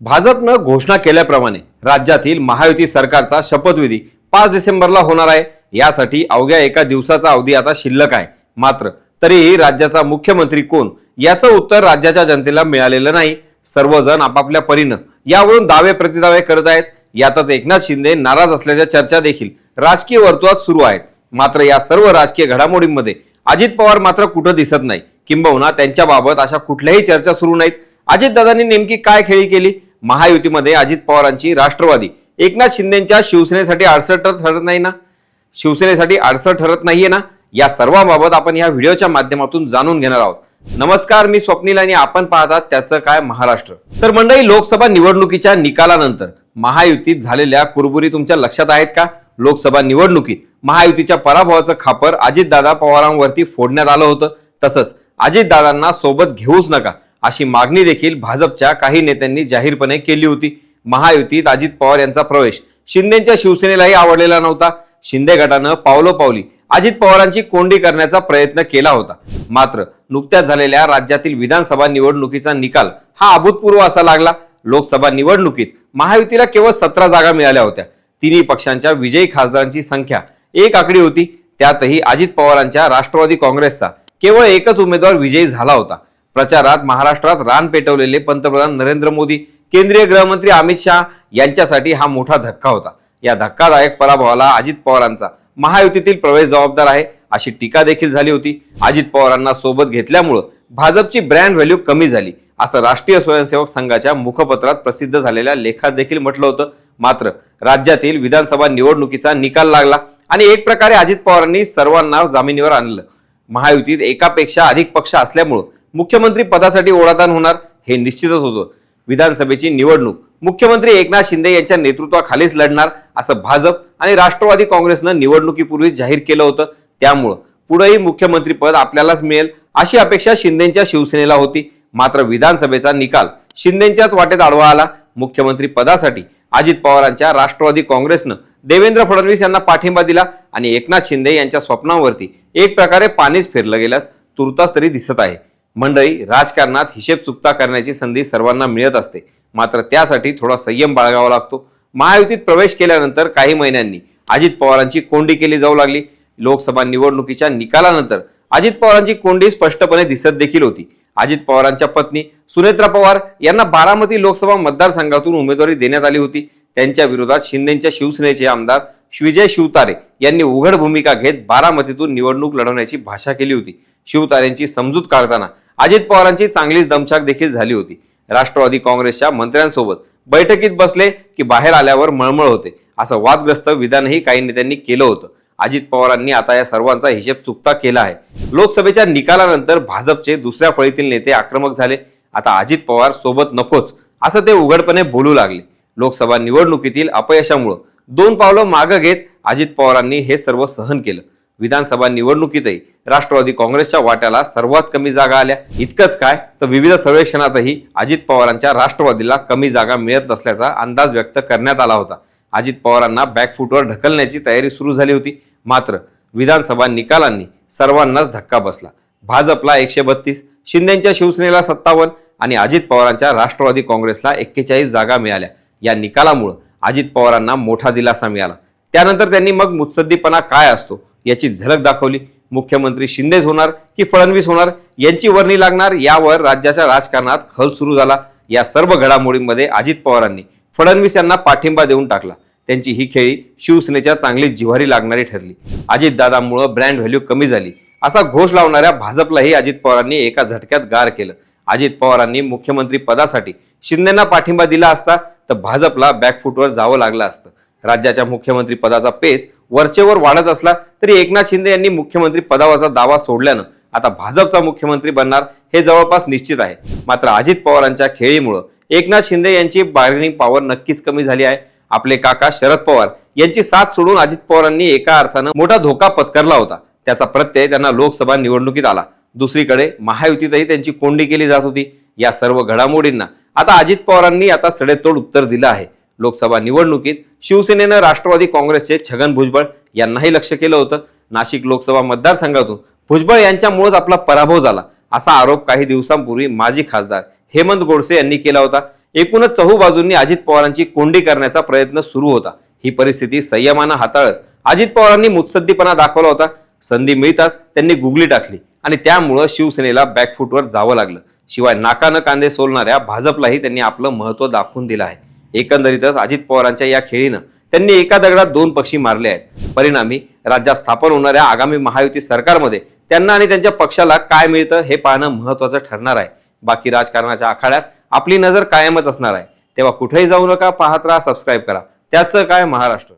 भाजपनं घोषणा केल्याप्रमाणे राज्यातील महायुती सरकारचा शपथविधी पाच डिसेंबरला होणार आहे. यासाठी अवघ्या एका दिवसाचा अवधी आता शिल्लक आहे. मात्र तरीही राज्याचा मुख्यमंत्री कोण? याचं उत्तर राज्याच्या जनतेला मिळालेलं नाही. सर्वजण आपापल्या परीनं यावरून दावे प्रतिदावे करत आहेत. यातच एकनाथ शिंदे नाराज असल्याच्या चर्चा देखील राजकीय वर्तुळात सुरू आहेत. मात्र या सर्व राजकीय घडामोडींमध्ये अजित पवार मात्र कुठं दिसत नाही. किंबहुना त्यांच्याबाबत अशा कुठल्याही चर्चा सुरू नाहीत. अजितदादांनी नेमकी काय खेळी केली? महायुतीमध्ये अजित पवारांची राष्ट्रवादी. एकनाथ शिंदेच्या शिवसेनेसाठी अडसर ठरत नाही ना? शिवसेनेसाठी अडसर ठरत नाहीये ना? या सर्वांबाबत आपण या व्हिडिओच्या माध्यमातून जाणून घेणार आहोत. नमस्कार मी स्वप्नील आणि आपण पाहतात त्याचं काय महाराष्ट्र. तर मंडळी लोकसभा निवडणुकीच्या निकालानंतर महायुतीत झालेल्या कुरबुरी तुमच्या लक्षात आहेत का? लोकसभा निवडणुकीत महायुतीच्या पराभवाचं खापर अजितदादा पवारांवरती फोडण्यात आलं होतं. तसंच अजितदादांना सोबत घेऊच नका. अशी मागणी देखील भाजपच्या काही नेत्यांनी जाहीरपणे केली होती. महायुतीत अजित पवार यांचा प्रवेश. शिंदेच्या शिवसेनेलाही आवडलेला नव्हता. शिंदे गटानं पावलोपावली अजित पवारांची कोंडी करण्याचा प्रयत्न केला होता. मात्र नुकत्याच झालेल्या राज्यातील विधानसभा निवडणुकीचा निकाल हा अभूतपूर्व असा लागला. लोकसभा निवडणुकीत महायुतीला केवळ सतरा जागा मिळाल्या होत्या. तिन्ही पक्षांच्या विजयी खासदारांची संख्या एक आकडी होती. त्यातही अजित पवारांच्या राष्ट्रवादी काँग्रेसचा केवळ एकच उमेदवार विजयी झाला होता. प्रचारात महाराष्ट्रात रान पेटवलेले पंतप्रधान नरेंद्र मोदी केंद्रीय गृहमंत्री अमित शहा यांच्यासाठी हा मोठा धक्का होता. या धक्कादायक पराभवाला अजित पवारांचा महायुतीतील प्रवेश जबाबदार आहे अशी टीका देखील झाली होती. अजित पवारांना सोबत घेतल्यामुळं भाजपची ब्रँड व्हॅल्यू कमी झाली असं राष्ट्रीय स्वयंसेवक संघाच्या मुखपत्रात प्रसिद्ध झालेल्या लेखात देखील म्हटलं होतं. मात्र राज्यातील विधानसभा निवडणुकीचा निकाल लागला आणि एक प्रकारे अजित पवारांनी सर्वांना जामिनीवर आणलं. महायुतीत एकापेक्षा अधिक पक्ष असल्यामुळं मुख्यमंत्री पदासाठी ओढाताण होणार हे निश्चितच होतं. विधानसभेची निवडणूक. मुख्यमंत्री एकनाथ शिंदे यांच्या नेतृत्वाखालीच लढणार असं भाजप आणि राष्ट्रवादी काँग्रेसनं निवडणुकीपूर्वी जाहीर केलं होतं. त्यामुळं पुढेही मुख्यमंत्रीपद आपल्यालाच मिळेल अशी अपेक्षा शिंदेच्या शिवसेनेला होती. मात्र विधानसभेचा निकाल शिंदेच्याच वाटेत आडवा आला. मुख्यमंत्री पदासाठी अजित पवारांच्या राष्ट्रवादी काँग्रेसनं देवेंद्र फडणवीस यांना पाठिंबा दिला आणि एकनाथ शिंदे यांच्या स्वप्नांवरती एक प्रकारे पाणीच फिरलं गेल्यास तुर्तास तरी दिसत आहे. मंडळी राजकारणात हिशेब चुकता करण्याची संधी सर्वांना मिळत असते. मात्र त्यासाठी थोडा संयम बाळगावा लागतो. महायुतीत प्रवेश केल्यानंतर काही महिन्यांनी अजित पवारांची कोंडी केली जाऊ लागली. लोकसभा निवडणुकीच्या निकालानंतर अजित पवारांची कोंडी स्पष्टपणे दिसत देखील होती. अजित पवारांच्या पत्नी सुनेत्रा पवार यांना बारामती लोकसभा मतदारसंघातून उमेदवारी देण्यात आली होती. त्यांच्या विरोधात शिंदेच्या शिवसेनेचे आमदार विजय शिवतारे यांनी उघड भूमिका घेत बारामतीतून निवडणूक लढवण्याची भाषा केली होती. शिवतारेंची समजूत काढताना अजित पवारांची चांगलीच दमछाक देखील झाली होती. राष्ट्रवादी काँग्रेसच्या मंत्र्यांसोबत बैठकीत बसले की बाहेर आल्यावर मळमळ होते. असं वादग्रस्त विधानही काही नेत्यांनी केलं होतं. अजित पवारांनी आता या सर्वांचा हिशेब चुकता केला आहे. लोकसभेच्या निकालानंतर भाजपचे दुसऱ्या फळीतील नेते आक्रमक झाले. आता अजित पवार सोबत नकोच असं ते उघडपणे बोलू लागले. लोकसभा निवडणुकीतील अपयशामुळं दोन पावलं मागं घेत अजित पवारांनी हे सर्व सहन केलं. विधानसभा निवडणुकीतही राष्ट्रवादी काँग्रेसच्या वाट्याला सर्वात कमी जागा आल्या. इतकंच काय तर विविध सर्वेक्षणातही अजित पवारांच्या राष्ट्रवादीला कमी जागा मिळत नसल्याचा अंदाज व्यक्त करण्यात आला होता. अजित पवारांना बॅकफूटवर ढकलण्याची तयारी सुरू झाली होती. मात्र विधानसभा निकालांनी सर्वांनाच धक्का बसला. भाजपला एकशे बत्तीस शिंदेच्या शिवसेनेला सत्तावन्न आणि अजित पवारांच्या राष्ट्रवादी काँग्रेसला एक्केचाळीस जागा मिळाल्या. या निकालामुळं अजित पवारांना मोठा दिलासा मिळाला. त्यानंतर त्यांनी मग मुत्सद्दीपणा काय असतो याची झलक दाखवली. मुख्यमंत्री शिंदेच होणार की फडणवीस होणार? यांची वर्णी लागणार यावर राज्याच्या राजकारणात खल सुरू झाला. या सर्व घडामोडींमध्ये अजित पवारांनी फडणवीस यांना पाठिंबा देऊन टाकला. त्यांची ही खेळी शिवसेनेच्या चांगली जिव्हारी लागणारी ठरली. अजितदादामुळं ब्रँड व्हॅल्यू कमी झाली. असा घोष लावणाऱ्या भाजपलाही अजित पवारांनी एका झटक्यात गार केलं. अजित पवारांनी मुख्यमंत्री पदासाठी शिंदेना पाठिंबा दिला असता तर भाजपला बॅकफूटवर जावं लागलं असतं. राज्याच्या मुख्यमंत्री पदाचा पेच वरचेवर वाढत असला तरी एकनाथ शिंदे यांनी मुख्यमंत्री पदावरचा दावा सोडल्यानं आता भाजपचा मुख्यमंत्री बनणार हे जवळपास निश्चित आहे. मात्र अजित पवारांच्या खेळीमुळं एकनाथ शिंदे यांची बार्गेनिंग पॉवर नक्कीच कमी झाली आहे. आपले काका शरद पवार यांची साथ सोडून अजित पवारांनी एका अर्थानं मोठा धोका पत्करला होता. त्याचा प्रत्यय त्यांना लोकसभा निवडणुकीत आला. दुसरीकडे महायुतीतही त्यांची कोंडी केली जात होती. या सर्व घडामोडींना आता अजित पवारांनी आता सडेतोड उत्तर दिलं आहे. लोकसभा निवडणुकीत शिवसेनेनं राष्ट्रवादी काँग्रेसचे छगन भुजबळ यांनाही लक्ष केलं होतं. नाशिक लोकसभा मतदारसंघातून भुजबळ यांच्यामुळेच आपला पराभव झाला असा आरोप काही दिवसांपूर्वी माजी खासदार हेमंत गोडसे यांनी केला होता. एकूणच चहू बाजूंनी अजित पवारांची कोंडी करण्याचा प्रयत्न सुरू होता. ही परिस्थिती संयमानं हाताळत अजित पवारांनी मुत्सद्दीपणा दाखवला होता. संधी मिळताच त्यांनी गुगली टाकली आणि त्यामुळं शिवसेनेला बॅकफूटवर जावं लागलं. शिवाय नाकानं कांदे सोलणाऱ्या भाजपलाही त्यांनी आपलं महत्त्व दाखवून दिलं आहे. एकंदरीतच अजित पवारांच्या या खेळीनं त्यांनी एका दगडात दोन पक्षी मारले आहेत. परिणामी राज्यात स्थापन होणाऱ्या आगामी महायुती सरकारमध्ये त्यांना आणि त्यांच्या पक्षाला काय मिळतं हे पाहणं महत्वाचं ठरणार आहे. बाकी राजकारणाच्या आखाड्यात आपली नजर कायमच असणार आहे. तेव्हा कुठेही जाऊ नका पाहत राहा सबस्क्राईब करा. त्याचं काय महाराष्ट्र?